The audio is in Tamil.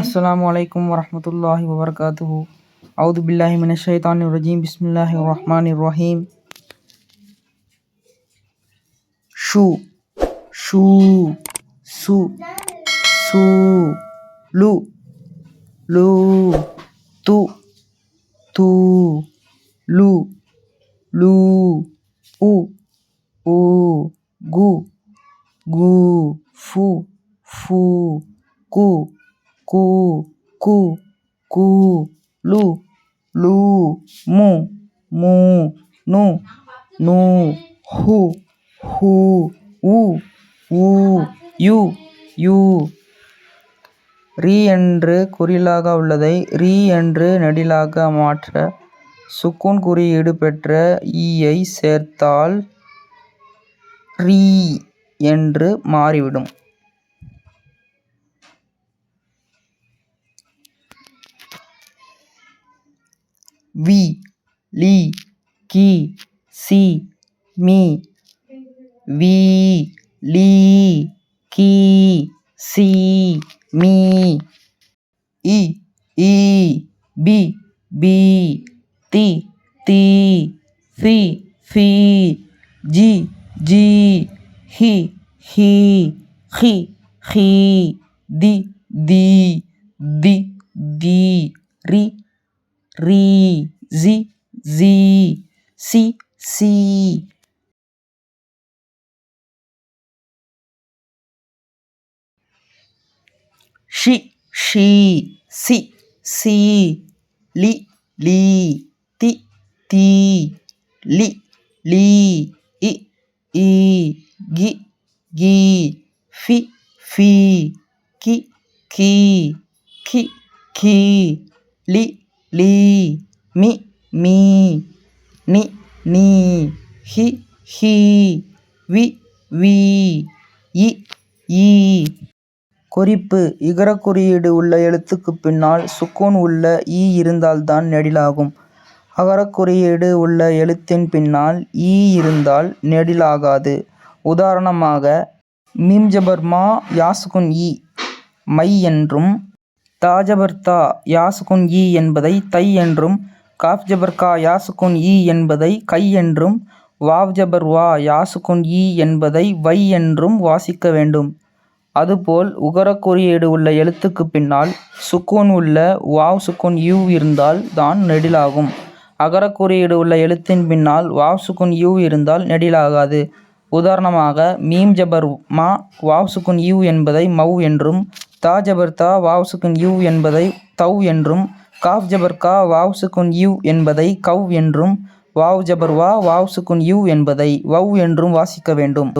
আসসালামু আলাইকুম রহমতুল্লাহ ববরকাত আউদুবিল্লাহ মিনা শৈতান রাজিম। বিসমুল্লাহ রহমান রহিম। সু সু সু সু, লু লু, তু তু, লু লু, উ উ, গু গু, ফু ফু, কু கு கு கு லு லு மு மு நு நு ஹு ஹு உ உ யு யு. ரி என்று குறிலாக உள்ளதை ரி என்று நெடிலாக மாற்ற சுக்கூன் குறியீடு பெற்ற ஈயை சேர்த்தால் ரீ என்று மாறிவிடும். We Li Ki C me we Li Ki C me E E B be the தி ஃபி ஃபி G G he he he he தி தி தி தி ரி ri zi zi si si. Shi shi si si li li ti ti li li i i gi gi fi fi ki ki ki ki li லி மி மீ நி நீ ஹி ஹி வி வி இ ஈ. குறிப்பு இகர குறியீடு உள்ள எழுத்துக்குப் பின்னால் சுக்கூன் உள்ள ஈ இருந்தால்தான் நெடிலாகும். அகரக் குறியீடு உள்ள எழுத்தின் பின்னால் ஈ இருந்தால் நெடிலாகாது. உதாரணமாக மீம் ஜபர் மா யாசுகுன் இ மை என்றும் தாஜபர்தா யாசுகுன் இ என்பதை தை என்றும் காஃப் ஜபர் கா யாசுகுன் இ என்பதை கை என்றும் வாவ் ஜபர் வா யாசுகுன் இ என்பதை வை என்றும் வாசிக்க வேண்டும். அதுபோல் உகர குறியீடு உள்ள எழுத்துக்குப் பின்னால் சுக்கூன் உள்ள வாவ் சுக்குன் யூ இருந்தால் தான் நெடிலாகும். அகர குறியீடு உள்ள எழுத்தின் பின்னால் வாவ் சுக்குன் யூ இருந்தால் நெடிலாகாது. உதாரணமாக மீம் ஜபர் மா வாவ் சுக்குன் யூ என்பதை மவ் என்றும் தா ஜபர் தா வாவ் சுக்குன் யூ என்பதை தவ் என்றும் காஃப் ஜபர் கா வாவ் சுக்குன் யூ என்பதை கவ் என்றும் வாவ் ஜபர் வா வாவ் சுக்குன் யூ என்பதை வவ் என்றும் வாசிக்க வேண்டும்.